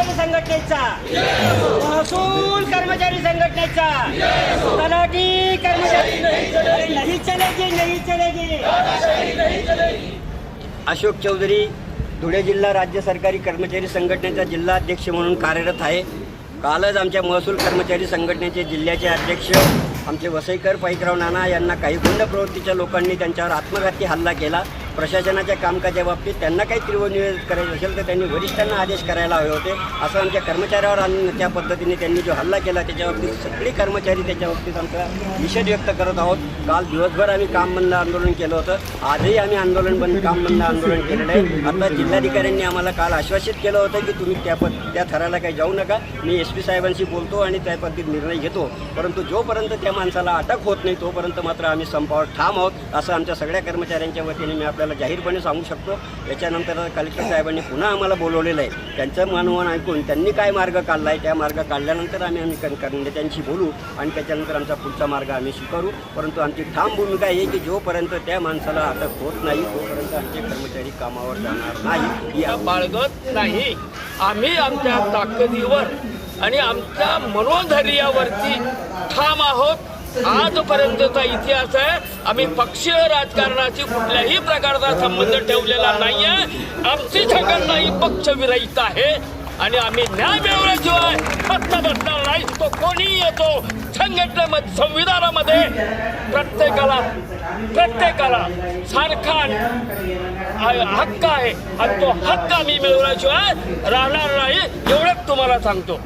कर्मचारी संघटनेचा महसूल कर्मचारी संघटनेचा तलाठी कर्मचारी चलेगी नाही चलेगी अशोक चौधरी धुळे जिल्हा राज्य सरकारी कर्मचारी संघटनेचा जिल्हा अध्यक्ष म्हणून कार्यरत आहे. कालच आमच्या महसूल कर्मचारी संघटनेचे जिल्ह्याचे अध्यक्ष आमचे वसईकर पाईकराव नाना यांना काही गुंड प्रवृत्तीच्या लोकांनी त्यांच्यावर आत्मघाती हल्ला केला. प्रशासनाच्या कामकाजा बाबतीत त्यांना काही तीव्र निवेदन करायचं असेल तर त्यांनी वरिष्ठांना आदेश करायला हवे होते. असं आमच्या कर्मचाऱ्यावर आणि त्या पद्धतीने त्यांनी जो हल्ला केला त्याच्या बाबतीत सगळी कर्मचारी त्याच्या बाबतीत आमचा निषेध व्यक्त करत आहोत. काल दिवसभर आम्ही काम बंद आंदोलन केलं होतं. आजही आम्ही आंदोलन बंद काम बंद आंदोलन केलेलं आहे. आता जिल्हाधिकाऱ्यांनी आम्हाला काल आश्वासित केलं होतं की तुम्ही त्या पद त्या थराला काही जाऊ नका. मी एस पी साहेबांशी बोलतो आणि त्या पद्धतीत निर्णय घेतो. परंतु जोपर्यंत त्या माणसाला अटक होत नाही तोपर्यंत मात्र आम्ही संपावर ठाम आहोत असं आमच्या सगळ्या कर्मचाऱ्यांच्या वतीने मी आपल्याला जाहीरपणे सांगू शकतो. याच्यानंतर कलेक्टर साहेबांनी पुन्हा आम्हाला बोलवलेलं आहे. त्यांचं मानवण ऐकून त्यांनी काय मार्ग काढला आहे त्या मार्ग काढल्यानंतर आम्ही आम्ही कन- त्यांची बोलू आणि त्याच्यानंतर आमचा पुढचा मार्ग आम्ही स्वीकारू. परंतु आमची ठाम भूमिका आहे की जोपर्यंत त्या माणसाला अटक होत नाही तोपर्यंत आमचे कर्मचारी कामावर जाणार नाही. ही बाळगत नाही. आम्ही आमच्या ताकदीवर आणि आमच्या मनोधैर्यावरती ठाम आहोत. आजपर्यंतचा इतिहास आहे. आम्ही पक्षीय राजकारणाची कुठल्याही प्रकारचा संबंध ठेवलेला नाहीये. आमची संघटना ही पक्षविरहित आहे. आणि आम्ही न्याय मिळवल्याशिवाय फक्त बसणार नाही. तो कोणीही येतो संघटनेमध्ये संविधानामध्ये प्रत्येकाला प्रत्येकाला सारखा हक्क आहे. आणि तो हक्क आम्ही मिळवल्याशिवाय राहणार नाही. एवढंच तुम्हाला सांगतो.